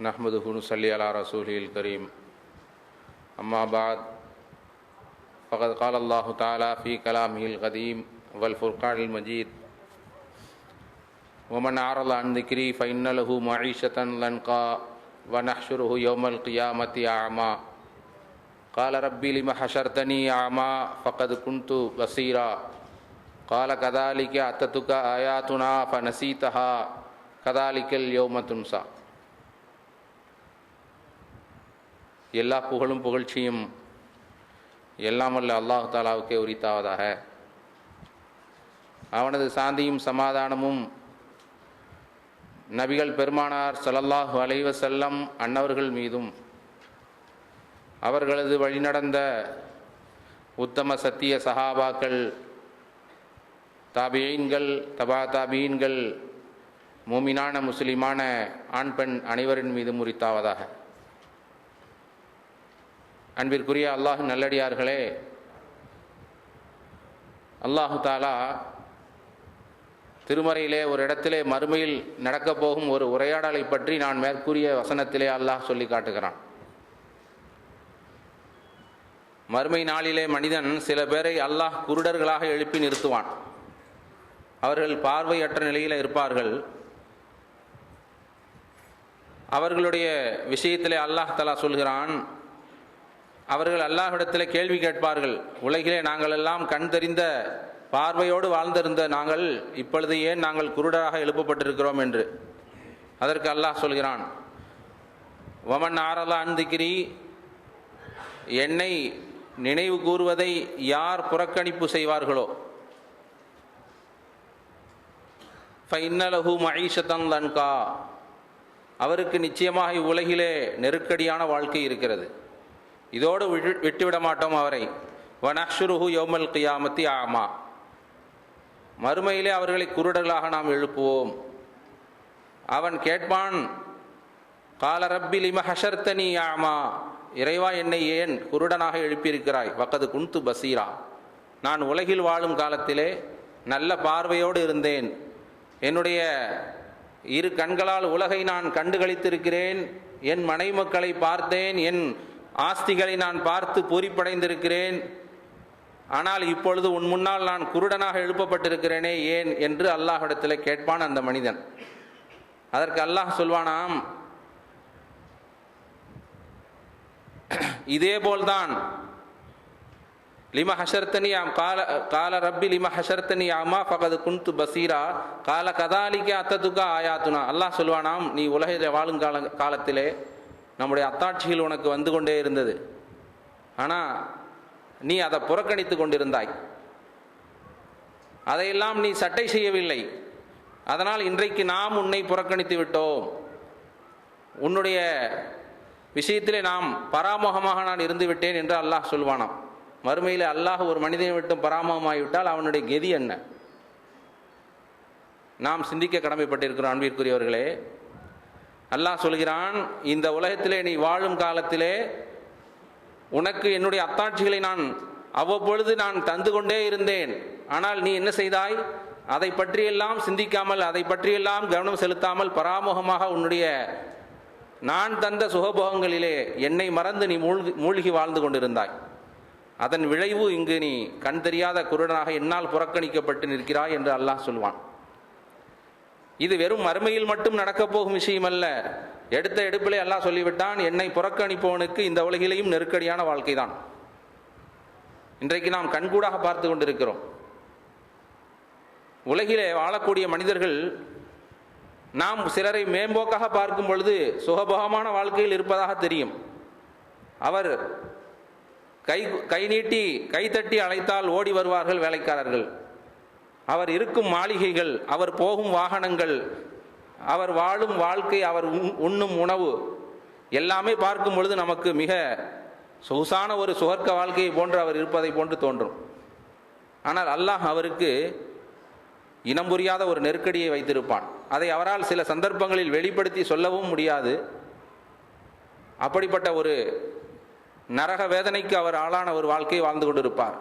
نحمده ونصلي على رسوله الكريم. أما بعد فقد قال الله تعالى في كلامه القديم والفرقان المجيد ومن أعرض عن ذكري فإن له معيشة لنقا ونحشره يوم القيامة أعمى. قال ربي لم حشرتني أعمى فقد كنت بصيرا. قال كذلك أتتك آياتنا فنسيتها كذلك اليوم تنسى. எல்லா புகழும் புகழ்ச்சியும் எல்லாம் வல்ல அல்லாஹ் தாலாவுக்கே உரித்தாவதாக. அவனது சாந்தியும் சமாதானமும் நபிகள் பெருமானார் சலல்லாஹு அலைஹி செல்லம் அன்னவர்கள் மீதும் அவர்களது வழிநடந்த உத்தம சத்திய சஹாபாக்கள் தாபியீன்கள் தபா தாபியீன்கள் மூமினான முஸ்லிமான ஆண் பெண் அனைவரின் மீதும் உரித்தாவதாக. அன்பிற்குரிய அல்லாஹ் நல்லடியார்களே அல்லாஹு தாலா திருமறையிலே ஒரு இடத்திலே மறுமையில் நடக்கப் போகும் ஒரு உரையாடலை பற்றி நான் மேற்கூறிய வசனத்திலே அல்லாஹ் சொல்லி காட்டுகிறான். மறுமை நாளிலே மனிதன் சில பேரை அல்லாஹ் குருடர்களாக எழுப்பி நிறுத்துவான். அவர்கள் பார்வையற்ற நிலையில் இருப்பார்கள். அவர்களுடைய விஷயத்திலே அல்லாஹ் தலா சொல்கிறான் அவர்கள் அல்லாஹிடத்தில் கேள்வி கேட்பார்கள். உலகிலே நாங்கள் எல்லாம் கண் தெரிந்த பார்வையோடு வாழ்ந்திருந்த நாங்கள் இப்பொழுது ஏன் நாங்கள் குருடராக எழுப்பப்பட்டிருக்கிறோம் என்று. அதற்கு அல்லாஹ் சொல்கிறான். வமன் ஆரலா அந்திக்கிரி என்னை நினைவு கூறுவதை யார் புறக்கணிப்பு செய்வார்களோ? ஃபைன்னலஹு மகிஷத்தன் லன்கா. அவருக்கு நிச்சயமாக இவ்வுலகிலே நெருக்கடியான வாழ்க்கை இருக்கிறது. இதோடு விட்டுவிட மாட்டோம் அவரை. வனஷுருஹு யோமல் கியாமத்தி ஆமா. மறுமையிலே அவர்களை குருடர்களாக நாம் எழுப்புவோம். அவன் கேட்பான் கால ரப்பி லிம ஹஷர்த்தனி ஆமா இறைவா என்னை ஏன் குருடனாக எழுப்பியிருக்கிறாய்? வக்கது குன்து பசீரா. நான் உலகில் வாழும் காலத்திலே நல்ல பார்வையோடு இருந்தேன். என்னுடைய இரு கண்களால் உலகை நான் கண்டுகளித்திருக்கிறேன். என் மனைமக்களை பார்த்தேன். என் ஆஸ்திகளை நான் பார்த்து பூரிப்படைந்திருக்கிறேன். ஆனால் இப்பொழுது உன் முன்னால் நான் குருடனாக எழுப்பப்பட்டிருக்கிறேனே ஏன் என்று அல்லாஹிடத்தில் கேட்பான் அந்த மனிதன். அதற்கு அல்லாஹ் சொல்வானாம் இதேபோல்தான் லிம ஹஷர்த்தனி கால கால ரப்பி லிம ஹஷர்த்தனி ஆமா பகது குன்து பசீரா கால கதாலிக்க அத்ததுக்கா ஆயாத்துனா. அல்லாஹ் சொல்வானாம் நீ உலகில் வாழும் கால காலத்திலே நம்முடைய அத்தாட்சிகள் உனக்கு வந்து கொண்டே இருந்தது. ஆனால் நீ அதை புறக்கணித்து கொண்டிருந்தாய். அதையெல்லாம் நீ சட்டை செய்யவில்லை. அதனால் இன்றைக்கு நாம் உன்னை புறக்கணித்து விட்டோம். உன்னுடைய விஷயத்திலே நாம் பராமுகமாக நான் இருந்து விட்டேன் என்று அல்லாஹ் சொல்வானாம். மறுமையில் அல்லாஹ் ஒரு மனிதனை விட்டும் பராமுகமாகிவிட்டால் அவனுடைய கெதி என்ன? நாம் சிந்திக்க கடமைப்பட்டிருக்கிறோம் அன்பிற்குரியவர்களே. அல்லாஹ் சொல்கிறான் இந்த உலகத்திலே நீ வாழும் காலத்திலே உனக்கு என்னுடைய அத்தாட்சிகளை நான் அவ்வப்பொழுது நான் தந்து கொண்டே இருந்தேன். ஆனால் நீ என்ன செய்தாய்? அதை பற்றியெல்லாம் சிந்திக்காமல் அதை பற்றியெல்லாம் கவனம் செலுத்தாமல் பராமுகமாக உன்னுடைய நான் தந்த சுகபோகங்களிலே என்னை மறந்து நீ மூழ்கி மூழ்கி வாழ்ந்து கொண்டிருந்தாய். அதன் விளைவு இங்கு நீ கண் தெரியாத குருடனாக என்னால் புறக்கணிக்கப்பட்டு நிற்கிறாய் என்று அல்லாஹ் சொல்வான். இது வெறும் மறுமையில் மட்டும் நடக்கப் போகும் விஷயம் அல்ல எடுத்த எடுப்பிலே எல்லாம் சொல்லிவிட்டான் என்னை புறக்கணிப்பவனுக்கு இந்த உலகிலேயும் நெருக்கடியான வாழ்க்கை தான் இன்றைக்கு நாம் கண்கூடாக பார்த்து கொண்டிருக்கிறோம். உலகிலே வாழக்கூடிய மனிதர்கள் நாம் சிலரை மேம்போக்காக பார்க்கும் பொழுது சுகபோகமான வாழ்க்கையில் இருப்பதாக தெரியும். அவர் கை கை நீட்டி கைத்தட்டி அழைத்தால் ஓடி வருவார்கள் வேலைக்காரர்கள். அவர் இருக்கும் மாளிகைகள் அவர் போகும் வாகனங்கள் அவர் வாழும் வாழ்க்கை அவர் உண்ணும் உணவு எல்லாமே பார்க்கும் பொழுது நமக்கு மிக சொகுசான ஒரு சுகர்க்க வாழ்க்கையை போன்று அவர் இருப்பதை போன்று தோன்றும். ஆனால் அல்லாஹ் அவருக்கு இனம் புரியாத ஒரு நெருக்கடியை வைத்திருப்பான். அதை அவரால் சில சந்தர்ப்பங்களில் வெளிப்படுத்தி சொல்லவும் முடியாது. அப்படிப்பட்ட ஒரு நரக வேதனைக்கு அவர் ஆளான ஒரு வாழ்க்கையை வாழ்ந்து கொண்டிருப்பார்.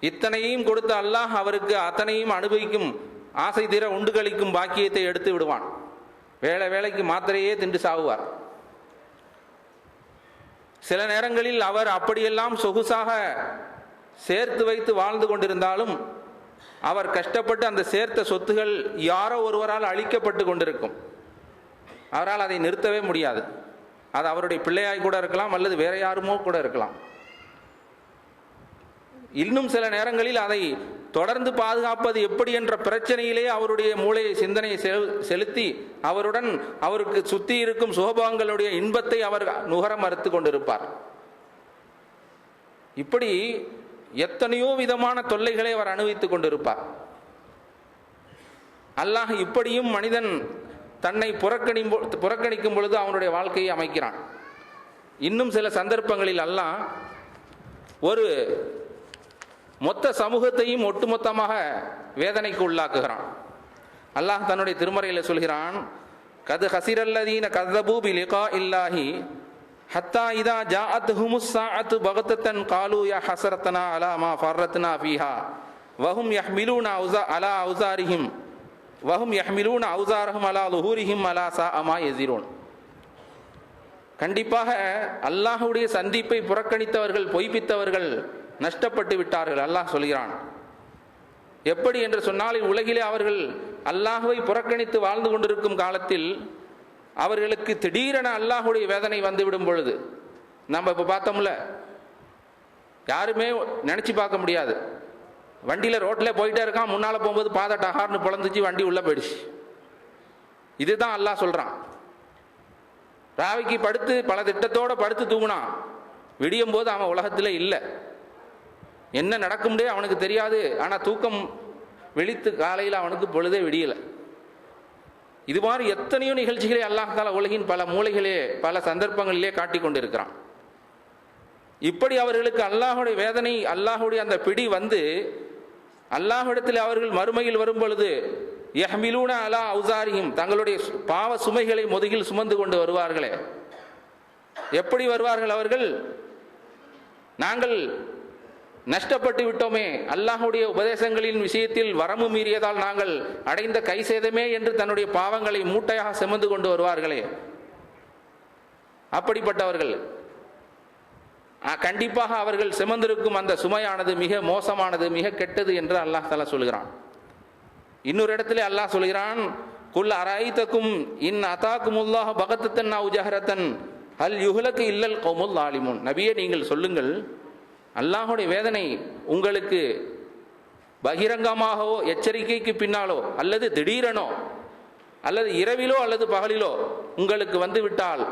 இத்தனையும் கொடுத்த அல்லாஹ் அவருக்கு அத்தனையும் அனுபவிக்கும் ஆசை தீர உண்டு கழிக்கும் பாக்கியத்தை எடுத்து விடுவான். வேலை வேலைக்கு மாத்திரையே தின்று சாகுவார் சில நேரங்களில் அவர் அப்படியெல்லாம் சொகுசாக சேர்த்து வைத்து வாழ்ந்து கொண்டிருந்தாலும் அவர் கஷ்டப்பட்டு அந்த சேர்த்த சொத்துகள் யாரோ ஒருவரால் அழிக்கப்பட்டு கொண்டிருக்கும். அவரால் அதை நிறுத்தவே முடியாது. அது அவருடைய பிள்ளையாய் கூட இருக்கலாம் அல்லது வேற யாருமோ கூட இருக்கலாம். இன்னும் சில நேரங்களில் அதை தொடர்ந்து பாதுகாப்பது எப்படி என்ற பிரச்சனையிலே அவருடைய மூளையை சிந்தனையை செலுத்தி அவருடன் அவருக்கு சுத்தி இருக்கும் சுகபோகங்களுடைய இன்பத்தை அவர் நுகர மறுத்து கொண்டிருப்பார். இப்படி எத்தனையோ விதமான தொல்லைகளை அவர் அனுபவித்துக் கொண்டிருப்பார். அல்லாஹ் இப்படியும் மனிதன் தன்னை புறக்கணி புறக்கணிக்கும் பொழுது அவனுடைய வாழ்க்கையை அமைக்கிறான். இன்னும் சில சந்தர்ப்பங்களில் அல்லாஹ் ஒரு மொத்த சமூகத்தையும் ஒட்டுமொத்தமாக வேதனைக்கு உள்ளாக்குகிறான். அல்லாஹ் தன்னுடைய திருமறையில் சொல்கிறான் கது ஹசிரல்லதீன கதபூபி லிகா இல்லாஹி ஹத்தா இதா ஜாஅத் ஹுமுஸ்ஸா அத்து பகத்தத்தன் காலு யா ஹசரத்தனா அலா மா ஃபர்ரத்னா ஃபீஹா வஹும் யஹ்மிலூன அவுசா அலா அவுசாரிஹிம் வஹும் யஹ்மிலூன அவுசாரஹும் அலா லுஹூரிஹிம் அலா சா அமா எதிரோன் கண்டிப்பாக அல்லாஹுடைய சந்திப்பை புறக்கணித்தவர்கள் பொய்ப்பித்தவர்கள் நஷ்டப்பட்டு விட்டார்கள் அல்லாஹ் சொல்கிறான். எப்படி என்று சொன்னால் உலகிலே அவர்கள் அல்லாஹுவை புறக்கணித்து வாழ்ந்து கொண்டிருக்கும் காலத்தில் அவர்களுக்கு திடீரென அல்லாஹுடைய வேதனை வந்துவிடும் பொழுது நம்ம இப்போ பார்த்தோம்ல யாருமே நினச்சி பார்க்க முடியாது. வண்டியில் ரோட்டில் போயிட்டே இருக்கான் முன்னால் போகும்போது பாதை டகார்னு பிளந்துச்சு வண்டி உள்ளே போயிடுச்சு. இதுதான் அல்லாஹ் சொல்கிறான் ராவிக்கு படுத்து பல திட்டத்தோட படுத்து தூங்கினான். விடியும் போது அவன் உலகத்தில் இல்லை. என்ன நடக்கும்னே அவனுக்கு தெரியாது. ஆனால் தூக்கம் விழித்து காலையில் அவனுக்கு பொழுதே விடியலை. இது மாதிரி எத்தனையோ நிகழ்ச்சிகளை அல்லாஹ் உலகின் பல மூலைகளே பல சந்தர்ப்பங்களிலே காட்டி கொண்டிருக்கிறான். இப்படி அவர்களுக்கு அல்லாஹுடைய வேதனை அல்லாஹுடைய அந்த பிடி வந்து அல்லாஹ்விடத்தில் அவர்கள் மறுமையில் வரும் பொழுது எஹ்மிலூன அலா அவுசாரியும் தங்களுடைய பாவ சுமைகளை முதுகில் சுமந்து கொண்டு வருவார்களே. எப்படி வருவார்கள் அவர்கள்? நாங்கள் நஷ்டப்பட்டு விட்டோமே அல்லாஹ்வுடைய உபதேசங்களின் விஷயத்தில் வரம்பு மீறியதால் நாங்கள் அடைந்த கை சேதமே என்று தன்னுடைய பாவங்களை மூட்டையாக சுமந்து கொண்டு வருவார்களே. அப்படிப்பட்டவர்கள் ஆ, கண்டிப்பாக அவர்கள் சுமந்திருக்கும் அந்த சுமையானது மிக மோசமானது மிக கெட்டது என்று அல்லாஹ் தலா சொல்கிறான். இன்னொரு இடத்துல அல்லாஹ் சொல்கிறான் குல் அராய்த்தக்கும் இன் அதாக்குமுல்லாஹ் பகத்தத்தன் நா உஜஹரத்தன் அல் யுகலக்கு இல்லல் கௌமுல் ஆலிமுன் நபியே நீங்கள் சொல்லுங்கள் அல்லாஹுடைய வேதனை உங்களுக்கு பகிரங்கமாகவோ எச்சரிக்கைக்கு பின்னாலோ அல்லது திடீரெனோ அல்லது இரவிலோ அல்லது பகலிலோ உங்களுக்கு வந்துவிட்டால்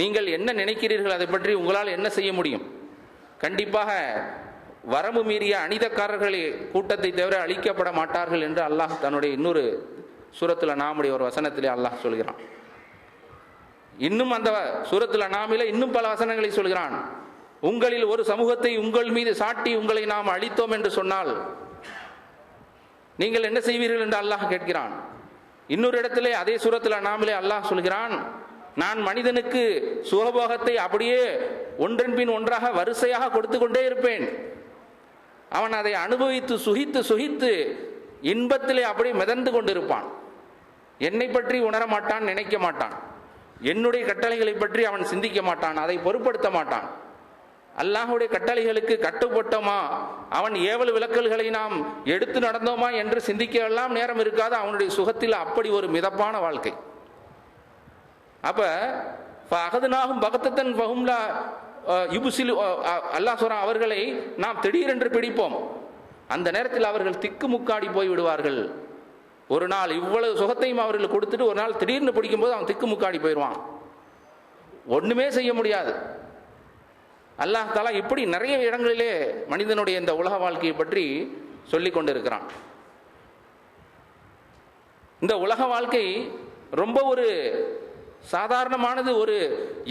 நீங்கள் என்ன நினைக்கிறீர்கள் அதை பற்றி உங்களால் என்ன செய்ய முடியும்? கண்டிப்பாக வரம்பு மீறிய அனிதக்காரர்களே கூட்டத்தை தவிர அழிக்கப்பட மாட்டார்கள் என்று அல்லாஹ் தன்னுடைய இன்னொரு சூரத்தில் நாமுடைய ஒரு வசனத்திலே அல்லாஹ் சொல்கிறான். இன்னும் அந்த சூரத்தில் நாமில இன்னும் பல வசனங்களை சொல்கிறான். உங்களில் ஒரு சமூகத்தை உங்கள் மீது சாட்டி உங்களை நாம் அழித்தோம் என்று சொன்னால் நீங்கள் என்ன செய்வீர்கள் என்று அல்லாஹ் கேட்கிறான். இன்னொரு இடத்திலே அதே சூரத்தில் நாமிலே அல்லாஹ் சொல்கிறான் நான் மனிதனுக்கு சுகபோகத்தை அப்படியே ஒன்றன் பின் ஒன்றாக வரிசையாக கொடுத்து கொண்டே இருப்பேன். அவன் அதை அனுபவித்து சுகித்து சுகித்து இன்பத்திலே அப்படியே மிதந்து கொண்டிருப்பான். என்னை பற்றி உணர மாட்டான் நினைக்க மாட்டான். என்னுடைய கட்டளைகளை பற்றி அவன் சிந்திக்க மாட்டான் அதை பொருட்படுத்த மாட்டான். அல்லாஹுடைய கட்டளைகளுக்கு கட்டுப்பட்டோமா? அவன் ஏவல் விளக்கல்களை நாம் எடுத்து நடந்தோமா என்று சிந்திக்க எல்லாம் நேரம் இருக்காது. அவனுடைய சுகத்தில் அப்படி ஒரு மிதப்பான வாழ்க்கை. அப்போ அகதுனாகும் பகத்தத்தன் பகும்லா யுபுசிலு அல்லாஹ் சொல்றான் அவர்களை நாம் திடீரென்று பிடிப்போம். அந்த நேரத்தில் அவர்கள் திக்கு முக்காடி போய் விடுவார்கள். ஒரு நாள் இவ்வளவு சுகத்தையும் அவர்கள் கொடுத்துட்டு ஒரு நாள் திடீர்னு பிடிக்கும்போது அவன் திக்கு முக்காடி போயிடுவான். ஒன்றுமே செய்ய முடியாது. அல்லாஹ் தாலா இப்படி நிறைய இடங்களிலே மனிதனுடைய இந்த உலக வாழ்க்கையை பற்றி சொல்லி கொண்டிருக்கிறான். இந்த உலக வாழ்க்கை ரொம்ப ஒரு சாதாரணமானது ஒரு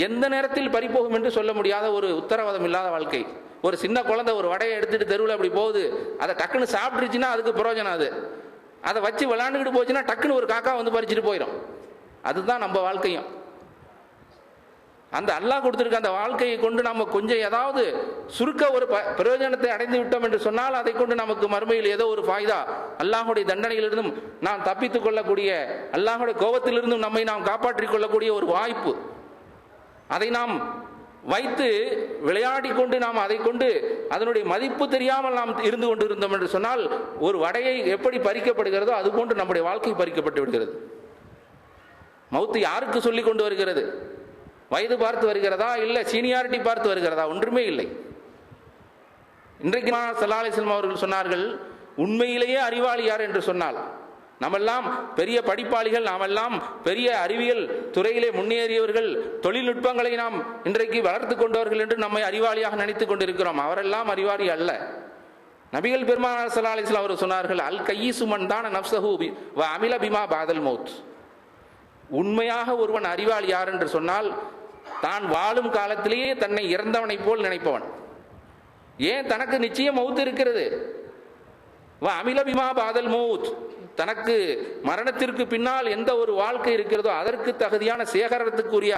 எந்த நேரத்தில் பறிப்போகும் என்று சொல்ல முடியாத ஒரு உத்தரவாதம் இல்லாத வாழ்க்கை. ஒரு சின்ன குழந்தை ஒரு வடையை எடுத்துட்டு தெருவில் அப்படி போகுது அதை டக்குன்னு சாப்பிட்டுருச்சுன்னா அதுக்கு பிரயோஜனம் அது. அதை வச்சு விளாண்டுக்கிட்டு போச்சுன்னா டக்குன்னு ஒரு காக்கா வந்து பறிச்சுட்டு போயிடும் அதுதான் நம்ம வாழ்க்கையும். அந்த அல்லாஹ் கொடுத்திருக்க அந்த வாழ்க்கையை கொண்டு நம்ம கொஞ்சம் ஏதாவது சுருக்க ஒரு ப- பிரயோஜனத்தை அடைந்து விட்டோம் என்று சொன்னால் அதை கொண்டு நமக்கு மறுமையில் ஏதோ ஒரு ஃபாய்தா. அல்லாஹுடைய தண்டனையிலிருந்தும் நாம் தப்பித்துக் கொள்ளக்கூடிய அல்லாஹுடைய கோபத்திலிருந்தும் நம்மை நாம் காப்பாற்றிக் கொள்ளக்கூடிய ஒரு வாய்ப்பு. அதை நாம் வைத்து விளையாடி கொண்டு நாம் அதை கொண்டு அதனுடைய மதிப்பு தெரியாமல் நாம் இருந்து கொண்டு இருந்தோம் என்று சொன்னால் ஒரு வடையை எப்படி பறிக்கப்படுகிறதோ அது போன்று நம்முடைய வாழ்க்கை பறிக்கப்பட்டு விடுகிறது. மௌத்து யாருக்கு சொல்லி கொண்டு வருகிறது? வயது பார்த்து வருகிறதா? இல்லை சீனியாரிட்டி பார்த்து வருகிறதா? ஒன்றுமே இல்லை. இன்றைக்கு சல்லாஹிஸ்லம் அவர்கள் சொன்னார்கள் உண்மையிலேயே அறிவாளி யார் என்று சொன்னால் நாமெல்லாம் பெரிய படிப்பாளிகள் நாமெல்லாம் பெரிய அறிவியல் துறையிலே முன்னேறியவர்கள் தொழில்நுட்பங்களை நாம் இன்றைக்கு வளர்த்து கொண்டவர்கள் என்று நம்மை அறிவாளியாக நினைத்துக் கொண்டிருக்கிறோம். அவரெல்லாம் அறிவாளி அல்ல. நபிகள் பெருமானார் சல்லா அலிஸ்லாம் அவர் சொன்னார்கள் அல் கையீசுமன் தான நப்சஹூ வ அமில பிமா பாதல் மௌத். உண்மையாக ஒருவன் அறிவாளி யார் என்று சொன்னால் தான் வாழும் காலத்திலேயே தன்னை இறந்தவனை போல் நினைப்பவன். ஏன் தனக்கு நிச்சயம் மௌத் இருக்கிறது? அமிலபிமா பாதல் மௌத். தனக்கு மரணத்திற்கு பின்னால் எந்த ஒரு வாழ்க்கை இருக்கிறதோ அதற்கு தகுதியான சேகரத்துக்குரிய